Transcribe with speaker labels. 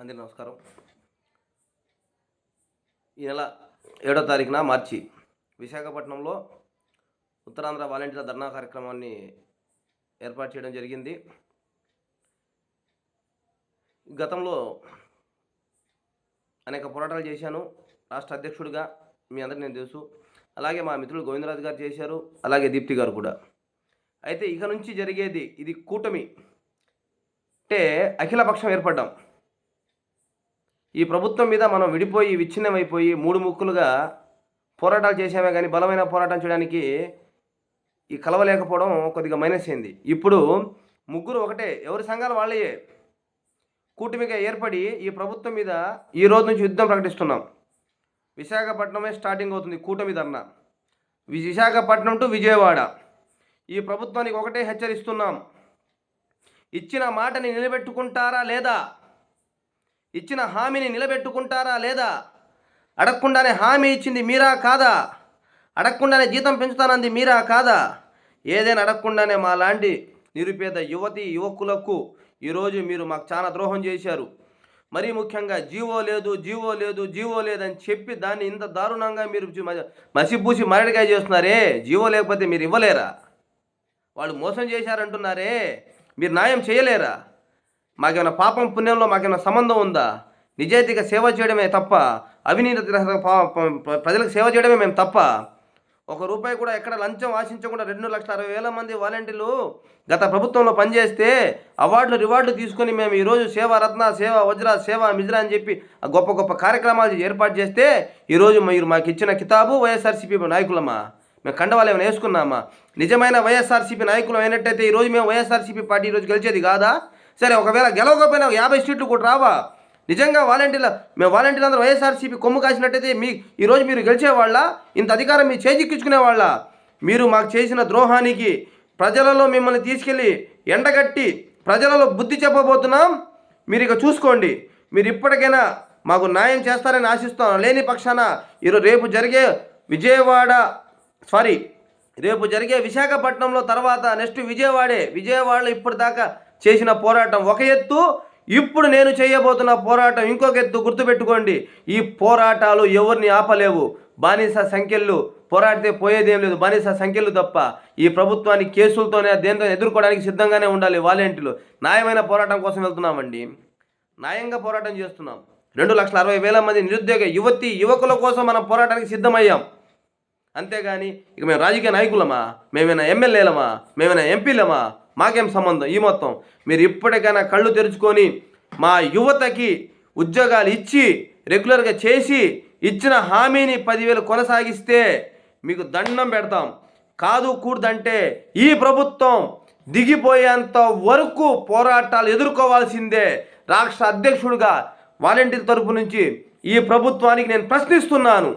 Speaker 1: అందరి నమస్కారం. ఈ నెల ఏడో తారీఖున మార్చి విశాఖపట్నంలో ఉత్తరాంధ్ర వాలంటీర్ల ధర్నా కార్యక్రమాన్ని ఏర్పాటు చేయడం జరిగింది. గతంలో అనేక పోరాటాలు చేశాను. రాష్ట్ర అధ్యక్షుడిగా మీ అందరికీ నేను తెలుసు. అలాగే మా మిత్రులు గోవిందరాజు గారు చేశారు. అలాగే దీప్తి గారు కూడా. అయితే ఇక నుంచి జరిగేది ఇది కూటమి అంటే అఖిలపక్షం ఏర్పడ్డాం. ఈ ప్రభుత్వం మీద మనం విడిపోయి విచ్ఛిన్నమైపోయి మూడు ముక్కులుగా పోరాటాలు చేసామే కానీ బలమైన పోరాటం చేయడానికి ఈ కలవలేకపోవడం కొద్దిగా మైనస్ అయింది. ఇప్పుడు ముగ్గురు ఒకటే ఎవరి సంఘాలు వాళ్ళయే. కూటమిగా ఏర్పడి ఈ ప్రభుత్వం మీద ఈ రోజు నుంచి యుద్ధం ప్రకటిస్తున్నాం. విశాఖపట్నమే స్టార్టింగ్ అవుతుంది కూటమి ధర్నా. వి- విశాఖపట్నం టు విజయవాడ. ఈ ప్రభుత్వానికి ఒకటే హెచ్చరిస్తున్నాం. ఇచ్చిన మాటని నిలబెట్టుకుంటారా లేదా? ఇచ్చిన హామీని నిలబెట్టుకుంటారా లేదా? అడగకుండానే హామీ ఇచ్చింది మీరా కాదా? అడగకుండానే జీతం పెంచుతానంది మీరా కాదా? ఏదైనా అడగకుండానే మా లాంటి నిరుపేద యువతి యువకులకు ఈరోజు మీరు మాకు చాలా ద్రోహం చేశారు. మరీ ముఖ్యంగా జీవో లేదు జీవో లేదు జీవో లేదని చెప్పి దాన్ని ఇంత దారుణంగా మీరు మసిపూసి మరడికాయ చేస్తున్నారే? జీవో లేకపోతే మీరు ఇవ్వలేరా? వాళ్ళు మోసం చేశారంటున్నారే? మీరు న్యాయం చేయలేరా? మాకేమైనా పాపం పుణ్యంలో మాకేమైనా సంబంధం ఉందా? నిజాయితీగా సేవ చేయడమే తప్ప అవినీతి ప్రజలకు సేవ చేయడమే మేము తప్ప. ఒక రూపాయి కూడా ఎక్కడ లంచం ఆశించకుండా రెండు లక్షల అరవై వేల మంది వాలంటీర్లు గత ప్రభుత్వంలో పనిచేస్తే అవార్డులు రివార్డులు తీసుకొని మేము ఈరోజు సేవా రత్న సేవ వజ్ర సేవ మిజ్రా అని చెప్పి ఆ గొప్ప గొప్ప కార్యక్రమాలు ఏర్పాటు చేస్తే ఈరోజు మీరు మాకు ఇచ్చిన కితాబు వైఎస్ఆర్సీపీ నాయకులమా? మేము కండవాళ్ళు ఏమైనా వేసుకున్నామా? నిజమైన వైఎస్ఆర్సీపీ నాయకులు అయినట్టయితే ఈరోజు మేము వైఎస్ఆర్సీపీ పార్టీ ఈరోజు గెలిచేది కాదా? సరే ఒకవేళ గెలవకపోయినా యాభై సీట్లు కూడా రావా? నిజంగా వాలంటీర్ల మేము వాలంటీర్లు అందరూ వైఎస్ఆర్సీపీ కొమ్ము కాసినట్టయితే మీ ఈరోజు మీరు గెలిచేవాళ్ళ? ఇంత అధికారం మీ చేజిక్కించుకునేవాళ్ళ మీరు మాకు చేసిన ద్రోహానికి ప్రజలలో మిమ్మల్ని తీసుకెళ్ళి ఎండగట్టి ప్రజలలో బుద్ధి చెప్పబోతున్నాం? మీరు ఇక చూసుకోండి. మీరు ఇప్పటికైనా మాకు న్యాయం చేస్తారని ఆశిస్తాం లేని పక్షాన ఈరోజు రేపు జరిగే విజయవాడ సారీ రేపు జరిగే విశాఖపట్నంలో తర్వాత నెక్స్ట్ విజయవాడే విజయవాడలో ఇప్పటిదాకా చేసిన పోరాటం ఒక ఎత్తు ఇప్పుడు నేను చేయబోతున్న పోరాటం ఇంకొక ఎత్తు గుర్తుపెట్టుకోండి. ఈ పోరాటాలు ఎవరిని ఆపలేవు. బానిస సంఖ్యలు పోరాడితే పోయేదేం లేదు. బానిస సంఖ్యలు తప్ప ఈ ప్రభుత్వాన్ని కేసులతోనే దేనితో ఎదుర్కోవడానికి సిద్ధంగానే ఉండాలి వాలంటీర్లు. న్యాయమైన పోరాటం కోసం వెళ్తున్నామండి. న్యాయంగా పోరాటం చేస్తున్నాం. రెండు లక్షల అరవై వేల మంది నిరుద్యోగ యువతి యువకుల కోసం మనం పోరాటానికి సిద్ధమయ్యాం. అంతేగాని ఇక మేము రాజకీయ నాయకులమా? మేమైనా ఎమ్మెల్యేలమా? మేమైనా ఎంపీలమా? మాకేం సంబంధం? ఈ మొత్తం. మీరు ఇప్పటికైనా కళ్ళు తెరుచుకొని మా యువతకి ఉద్యోగాలు ఇచ్చి రెగ్యులర్గా చేసి ఇచ్చిన హామీని పదివేలు కొనసాగిస్తే మీకు దండం పెడతాం. కాదు కూడదంటే ఈ ప్రభుత్వం దిగిపోయేంత వరకు పోరాటాలు ఎదుర్కోవాల్సిందే. రాష్ట్ర అధ్యక్షుడిగా వాలంటీర్ తరపు నుంచి ఈ ప్రభుత్వానికి నేను ప్రశ్నిస్తున్నాను.